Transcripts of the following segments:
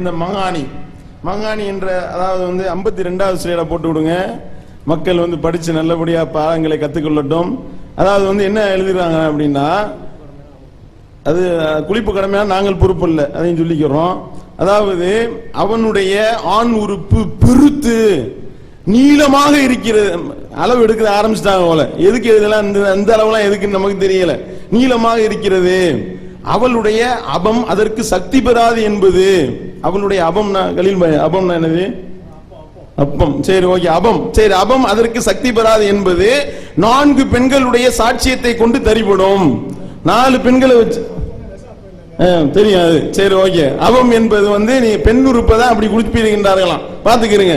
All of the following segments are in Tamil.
இந்த மங்காணி மங்காணி என்ற அதாவது வந்து ஐம்பத்தி ரெண்டாவது ஸ்லைட போட்டு விடுங்க. மக்கள் வந்து படிச்சு நல்லபடியா பாடங்களை கத்துக்கொள்ளட்டும். அதாவது வந்து என்ன எழுதுறாங்க அப்படின்னா அது குளிப்பு கடமையா நாங்கள் பொறுப்பு இல்லை அதையும் சொல்லிக்கிறோம். அதாவது அவனுடைய ஆண் உறுப்பு பெருத்து நீளமாக இருக்கிறது. அளவு எடுக்க ஆரம்பிச்சிட்டாங்க போல. எதுக்கு இதெல்லாம் இந்த அந்த அளவுலாம் எதுக்குன்னு நமக்கு தெரியல. நீளமாக இருக்கிறது. அவளுடைய அபம் அதற்கு சக்தி பெறாது என்பது அவளுடைய அபம் கலில் அபம்னா என்னது? அப்பம். சரி ஓகே அபம். சரி அபம் அதற்கு சக்தி பெறாது என்பது நான்கு பெண்களுடைய சாட்சியத்தை கொண்டு தரிபடும் நாலு பெண்களை வச்சு ஆ, தெரியும் சரி ஓகே. அவம் என்பது வந்து நீ பெண் உறுப்பை தான் அப்படி குளிப்பிருக்கின்றார்களாம் பாத்துக்கிறீங்க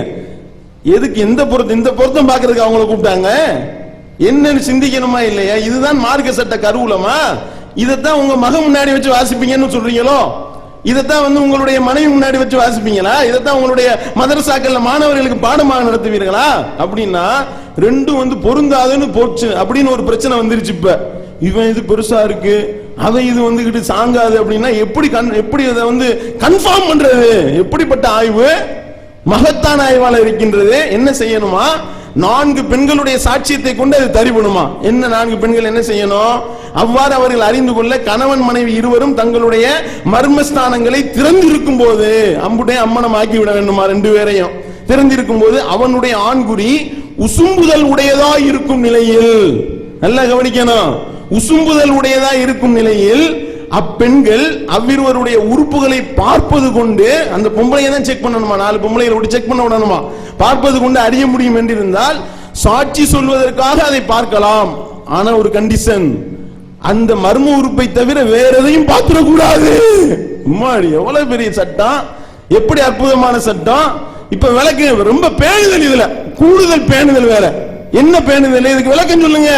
எதுக்கு எந்த பொருத்தம் இந்த பொருத்தம் பாக்குறதுக்கு அவங்கள கூப்பிட்டாங்க? என்னன்னு சிந்திக்கணுமா இல்லையா? இதுதான் மார்க்க சட்ட கருவூலமா? இதைத்தான் உங்க மகன் முன்னாடி வச்சு வாசிப்பீங்கன்னு சொல்றீங்களோ? இதைத்தான் வந்து உங்களுடைய மனைவி முன்னாடி வச்சு வாசிப்பீங்களா? இதைத்தான் உங்களுடைய மதரசாக்கள்ல மாணவர்களுக்கு பாடமாக நடத்துவீர்களா? அப்படின்னா ரெண்டும் வந்து பொருந்தாதுன்னு போச்சு. அப்படின்னு ஒரு பிரச்சனை வந்துருச்சு இப்ப. இவன் இது பெருசா இருக்கு. அவன் இது வந்துகிட்டு சாங்காது அப்படின்னா எப்படி கண்- எப்படி அதை வந்து கன்ஃபார்ம் பண்றது? எப்படிப்பட்ட ஆய்வு? மகத்தான ஆய்வாளர் இருக்கின்றது. என்ன செய்யணுமா? நான்கு பெண்களுடைய சாட்சியத்தை கொண்டு அது தரிபடுமா என்ன நான்கு பெண்கள் என்ன செய்யணும்? அவ்வாறு அவர்கள் அறிந்து கொள்ள கணவன் மனைவி இருவரும் தங்களுடைய மர்மஸ்தானங்களை திறந்திருக்கும் போது அம்புடைய அம்மனம் ஆக்கி விட வேண்டுமா ரெண்டு பேரையும்? திறந்திருக்கும் போது அவனுடைய ஆண்குறி உசும்புதல் உடையதா இருக்கும் நிலையில் நல்லா கவனிக்கணும். உசும்புதல் உடையதா இருக்கும் நிலையில் அப்பெண்கள் அவ்விருவருடைய உறுப்புகளை பார்ப்பது கொண்டு அந்த பொம்பளையை தான் செக் பண்ணணுமா? நாலு பொம்பளைகளை விட்டு செக் பண்ண விடணுமா? பார்ப்பது கொண்டு அறிய முடியும் என்றிருந்தால் சாட்சி சொல்வதற்காக அதை பார்க்கலாம். ஆனா ஒரு கண்டிஷன் அந்த மர்ம உறுப்பை தவிர வேற எதையும் பார்த்துடக்கூடாது. உம்மாடி எவ்வளவு பெரிய சட்டம்? எப்படி அற்புதமான சட்டம்? இப்ப விளக்கு ரொம்ப பேணுதல் இதுல. கூடுதல் பேணுதல் வேற. என்ன பேணுதல்? இதுக்கு விளக்கம் சொல்லுங்க.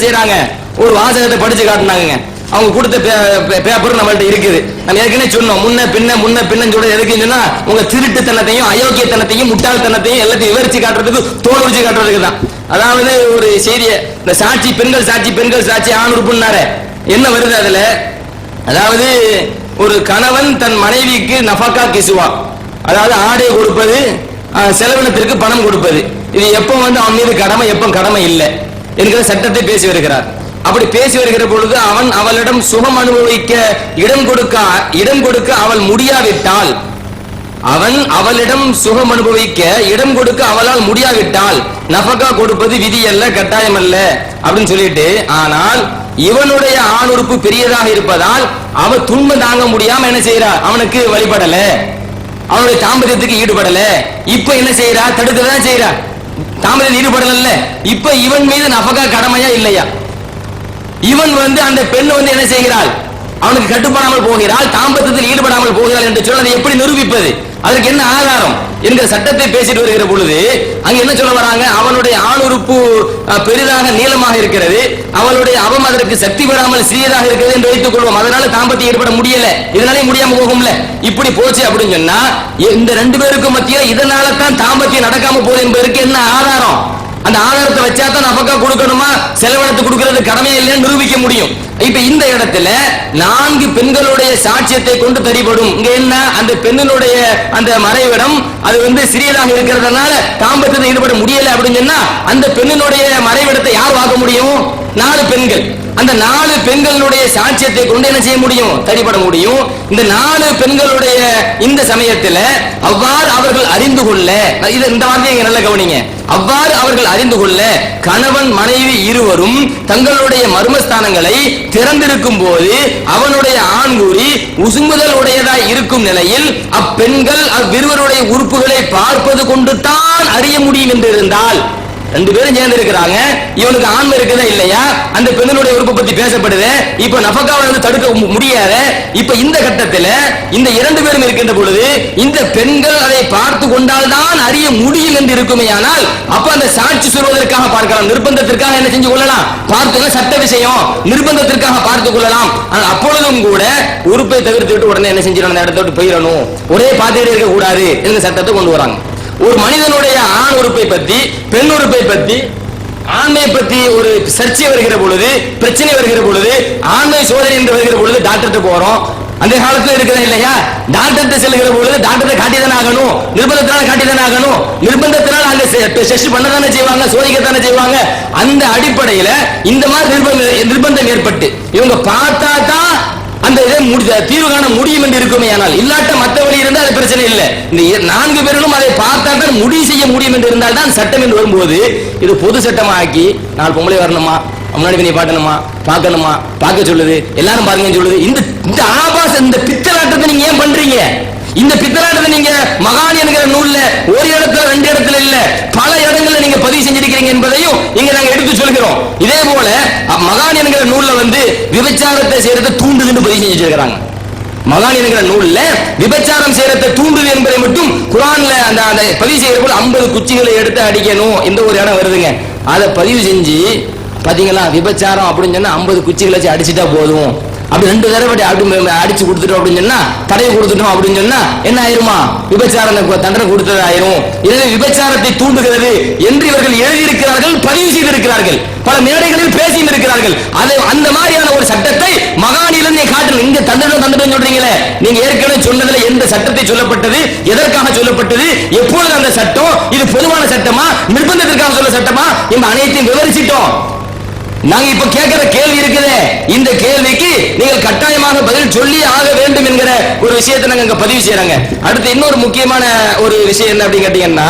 செய்யறாங்க ஒரு வாசகத்தை படிச்சு காட்டினாங்க அவங்க கொடுத்த பேப்பர் நம்மள்ட்ட இருக்குது. நம்ம ஏற்கனவே சொன்னோம் முன்ன பின்ன முன்ன பின்ன சொல்றது எதுக்குன்னு சொன்னா உங்க திருட்டுத்தனத்தையும் அயோக்கியத்தனத்தையும் முட்டாள்தனத்தையும் எல்லாத்தையும் விவரிச்சு காட்டுறதுக்கு தோல் வச்சு காட்டுறதுக்கு தான். அதாவது ஒரு செய்தியை இந்த சாட்சி பெண்கள் சாட்சி பெண்கள் சாட்சி ஆண் உறுப்புனாரு என்ன வருது அதுல? அதாவது ஒரு கணவன் தன் மனைவிக்கு நஃபக்கா கிசுவா. அதாவது ஆடை கொடுப்பது செலவினத்திற்கு பணம் கொடுப்பது. இது எப்போ வந்து அவன் மீது கடமை எப்போ கடமை இல்லை என்கிற சட்டத்தை பேசி வருகிறார். அப்படி பேசி வருகிற பொழுது அவன் அவளிடம் சுகம் அனுபவிக்க இடம் கொடுக்க இடம் கொடுக்க அவள் முடியாவிட்டால் அவன் அவளிடம் சுகம் அனுபவிக்க இடம் கொடுக்க அவளால் முடியாவிட்டால் நபகா கொடுப்பது விதி அல்ல கட்டாயம் அல்ல அப்படின்னு சொல்லிட்டு ஆனால் இவனுடைய ஆணுறுப்பு பெரியதாக இருப்பதால் அவன் துன்பம் தாங்க முடியாம என்ன செய்யறா அவனுக்கு வழிபடல. அவனுடைய தாம்பரியத்துக்கு ஈடுபடல. இப்ப என்ன செய்யறா தடுக்கதான் செய்யறா தாம்பரியத்தில் ஈடுபடல இப்ப இவன் மீது நபகா கடமையா இல்லையா? இவன் வந்து அந்த பெண் வந்து என்ன செய்கிறாள்? அவனுக்கு கட்டுப்படாமல் போகிறாள் தாம்பத்தியத்தில் ஈடுபடாமல் போகிறாள் என்று சொன்னதை எப்படி நிரூபிப்பது? அதற்கு என்ன ஆதாரம்? என்கிற சட்டத்தை பேசிட்டு வருகிற பொழுது அங்க என்ன சொல்ல வராங்க? அவனுடைய ஆணுறுப்பு பெரிதாக நீளமாக இருக்கிறது. அவளுடைய அவம் அதற்கு சக்தி பெறாமல் சிறியதாக இருக்கிறது என்று வைத்துக் கொள்வோம். அதனால தாம்பத்தியம் ஈடுபட முடியல. இதனாலே முடியாம போகும்ல. இப்படி போச்சு அப்படின்னு சொன்னா இந்த ரெண்டு பேருக்கும் மத்தியில இதனால தான் தாம்பத்தியம் நடக்காம போகுது என்பதற்கு என்ன ஆதாரம்? அந்த ஆதாரத்தை வச்சா தான் நபக்கா கொடுக்கணுமா? செலவழத்து கொடுக்கறது கடமையே இல்லைன்னு நிரூபிக்க முடியும். இப்ப இந்த இடத்துல நான்கு பெண்களுடைய சாட்சியத்தை கொண்டு தரிபடும். இங்க என்ன? அந்த பெண்ணினுடைய அந்த மறைவிடம் அது வந்து சிறியதாக இருக்கிறதுனால தாம்பத்தியத்தில் ஈடுபட முடியல அப்படின்னு சொன்னா அந்த பெண்ணினுடைய மறைவிடத்தை யார் வாங்க முடியும்? நாலு பெண்கள். அந்த நாலு பெண்களுடைய சாட்சியத்தை கொண்டு என்ன செய்ய முடியும்? தடிபட முடியும். இந்த நாலு பெண்களுடைய இந்த சமயத்துல அவ்வாறு அவர்கள் அறிந்து கொள்ள இது இந்த வார்த்தையை இங்க நல்லா கவனிங்க. அவ்வாறு அவர்கள் அறிந்து கொள்ள கணவன் மனைவி இருவரும் தங்களுடைய மர்மஸ்தானங்களை திறந்திருக்கும் போது அவனுடைய ஆண்கூறி உசுங்குதல் உடையதாய் இருக்கும் நிலையில் அப்பெண்கள் அவ்விருவருடைய உறுப்புகளை பார்ப்பது கொண்டு தான் அறிய முடியும் என்று இருந்தால் ரெண்டு பேரும் சேர்ந்து இருக்கிறாங்க இவனுக்கு ஆண்மை இருக்குதா இல்லையா? அந்த பெண்ணுடைய உறுப்பு பத்தி பேசப்படுது. இப்ப நபக்காவை வந்து தடுக்க முடியாத இப்ப இந்த கட்டத்தில் இந்த இரண்டு பேரும் இருக்கின்ற பொழுது இந்த பெண்கள் அதை பார்த்து கொண்டால் தான் அறிய முடியும் என்று இருக்குமே ஆனால் அப்ப அந்த சாட்சி சொல்வதற்காக பார்க்கலாம். நிர்பந்தத்திற்காக என்ன செஞ்சு கொள்ளலாம்? பார்த்து சட்ட விஷயம். நிர்பந்தத்திற்காக பார்த்து கொள்ளலாம். ஆனால் அப்பொழுதும் கூட உறுப்பை தவிர்த்து விட்டு உடனே என்ன செஞ்சிடணும்? அந்த இடத்த விட்டு போயிடணும். ஒரே பார்த்துக்கிட்டே இருக்க கூடாது என்ற சட்டத்தை கொண்டு வராங்க. ஒரு மனிதனுடைய ஆண் உறுப்பை பத்தி பெண் உறுப்பை பத்தி ஆண்மை பத்தி ஒரு சர்ச்சை வருகிற பொழுது பிரச்சனை வருகிற பொழுது ஆண்மை சோதனை என்று வருகிற பொழுது டாக்டர்கிட்ட போறோம். அந்த காலத்துல இருக்கிற இல்லையா? டாக்டர்கிட்ட செல்கிற பொழுது டாக்டரை காட்டிதான் ஆகணும். நிர்பந்தத்தினால காட்டிதான் ஆகணும். நிர்பந்தத்தினால அங்க பண்ண பண்ணதானே செய்வாங்க சோதிக்கத்தானே செய்வாங்க. அந்த அடிப்படையில இந்த மாதிரி நிர்பந்த நிர்பந்தம் ஏற்பட்டு இவங்க பார்த்தா தான் அந்த இதை முடி தீர்வு காண முடியும் என்று இருக்குமே ஆனால் இல்லாட்ட மத்த வழி இருந்தால் அது பிரச்சனை இல்லை. நான்கு பேர்களும் அதை பார்த்தா தான் முடிவு செய்ய முடியும் என்று இருந்தால் தான் சட்டம் என்று வரும்போது இது பொது சட்டமாக்கி நாலு பொம்பளை வரணுமா? முன்னாடி நீ பாட்டணுமா பார்க்கணுமா? பார்க்க சொல்லுது. எல்லாரும் பாருங்கன்னு சொல்லுது. இந்த இந்த ஆபாச இந்த பித்தலாட்டத்தை நீங்க ஏன் பண்றீங்க? இந்த பித்தலாட்டத்தை நீங்க மகான் என்கிற நூல்ல ஒரு இடத்துல ரெண்டு இடத்துல இல்ல பல இடங்கள்ல நீங்க பதிவு செஞ்சிருக்கிறீங்க என்பதையும் இங்க நாங்க எடுத்து சொல்கிறோம். இதே போல மகான் என்கிற நூல்ல வந்து விபச்சாரத்தை செய்யறது தூண்டுதுன்னு பதிவு செஞ்சு வச்சிருக்கிறாங்க மகான் என்கிற நூல்ல விபச்சாரம் செய்யறதை தூண்டுது என்பதை மட்டும் குரான்ல அந்த அந்த பதிவு செய்யற போல ஐம்பது குச்சிகளை எடுத்து அடிக்கணும் இந்த ஒரு இடம் வருதுங்க. அதை பதிவு செஞ்சு பாத்தீங்களா விபச்சாரம் அப்படின்னு சொன்னா ஐம்பது குச்சிகளை வச்சு அடிச்சுட்டா போதும். அப்படி ரெண்டு தடவை அப்படி அடிச்சு கொடுத்துட்டோம் அப்படின்னு சொன்னா தடையை கொடுத்துட்டோம் அப்படின்னு சொன்னா என்ன ஆயிருமா? விபச்சாரம் தண்டனை கொடுத்தது ஆயிரும் எனவே விபச்சாரத்தை தூண்டுகிறது என்று இவர்கள் எழுதியிருக்கிறார்கள் பதிவு செய்திருக்கிறார்கள். பல மேடைகளில் பேசியும் இருக்கிறார்கள். அது அந்த மாதிரியான ஒரு சட்டத்தை மகானிலிருந்தே காட்டணும் இங்க தண்டனை தண்டனை சொல்றீங்களே. நீங்க ஏற்கனவே சொன்னதுல எந்த சட்டத்தை சொல்லப்பட்டது எதற்காக சொல்லப்பட்டது எப்பொழுது அந்த சட்டம் இது பொதுவான சட்டமா நிர்பந்தத்திற்காக சொல்ல சட்டமா இந்த அனைத்தையும் விவரிச்சிட்டோம். நாங்க இப்ப கேட்கிற கேள்வி இருக்குதே. இந்த கேள்விக்கு நீங்கள் கட்டாயமாக பதில் சொல்லி ஆக வேண்டும் என்கிற ஒரு விஷயத்தை நாங்க இங்க பதிவு செய்யறாங்க அடுத்து இன்னொரு முக்கியமான ஒரு விஷயம் என்ன அப்படின்னு கேட்டீங்கன்னா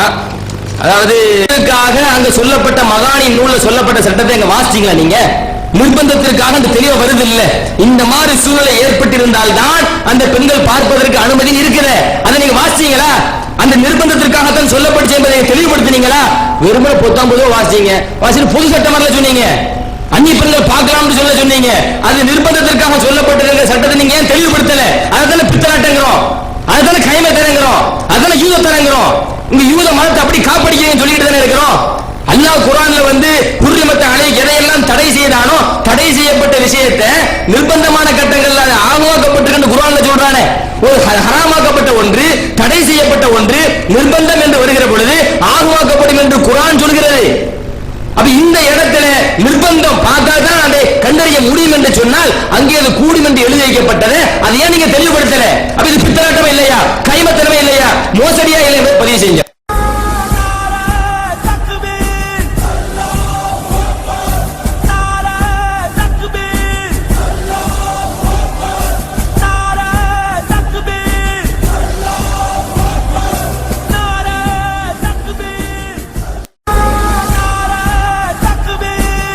அதாவது இதற்காக அங்க சொல்லப்பட்ட மகானின் நூல்ல சொல்லப்பட்ட சட்டத்தை அங்க வாசிச்சீங்களா நீங்க? நிர்பந்தத்திற்காக அந்த தெளிவா வருது இல்ல இந்த மாதிரி சூழ்நிலை ஏற்பட்டிருந்தால் தான் அந்த பெண்கள் பார்ப்பதற்கு அனுமதி இருக்குது அதை நீங்க வாசிச்சீங்களா? அந்த நிர்பந்தத்திற்காகத்தான் சொல்லப்பட்டு என்பதை தெளிவுபடுத்தினீங்களா? வெறுமனை பொத்தாம் பொதுவா வாசிச்சீங்க. வாசிட்டு பொது சட்டம் சொன்னீங்க. அந்நிய பெண்கள் பார்க்கலாம்னு சொல்ல சொன்னீங்க. அது நிர்பந்தத்திற்காக சொல்லப்பட்டிருக்கிற சட்டத்தை நீங்க ஏன் தெளிவுபடுத்தல? அதுதானே பித்தலாட்டங்கிறோம் அதுதானே கைமை தரங்கிறோம். அதுதானே யூத தரங்கிறோம். உங்க யூத மதத்தை அப்படி காப்பாடிக்கிறீங்க சொல்லிட்டு தானே இருக்கிறோம். அல்லாஹ் குரான்ல வந்து குர்ரிமத்தை அணை எதையெல்லாம் தடை செய்தானோ தடை செய்யப்பட்ட விஷயத்தை நிர்பந்தமான கட்டங்கள்ல அது குரான்ல சொல்றானே. ஒரு ஹராமாக்கப்பட்ட ஒன்று தடை செய்யப்பட்ட ஒன்று நிர்பந்தம் என்று வருகிற பொழுது ஆகமாக்கப்படும் என்று குரான் சொல்கிறது. நிர்பந்தம் பார்த்தால் தான் அதை கண்டறிய முடியும் என்று சொன்னால் அங்கே அது கூடும் என்று எழுதி வைக்கப்பட்டது. அதை ஏன் நீங்க தெளிவுபடுத்தல? அப்ப இது பித்தலாட்டமா இல்லையா? கைமத்தனமே இல்லையா? மோசடியா இல்லை பதிவு செஞ்சோம்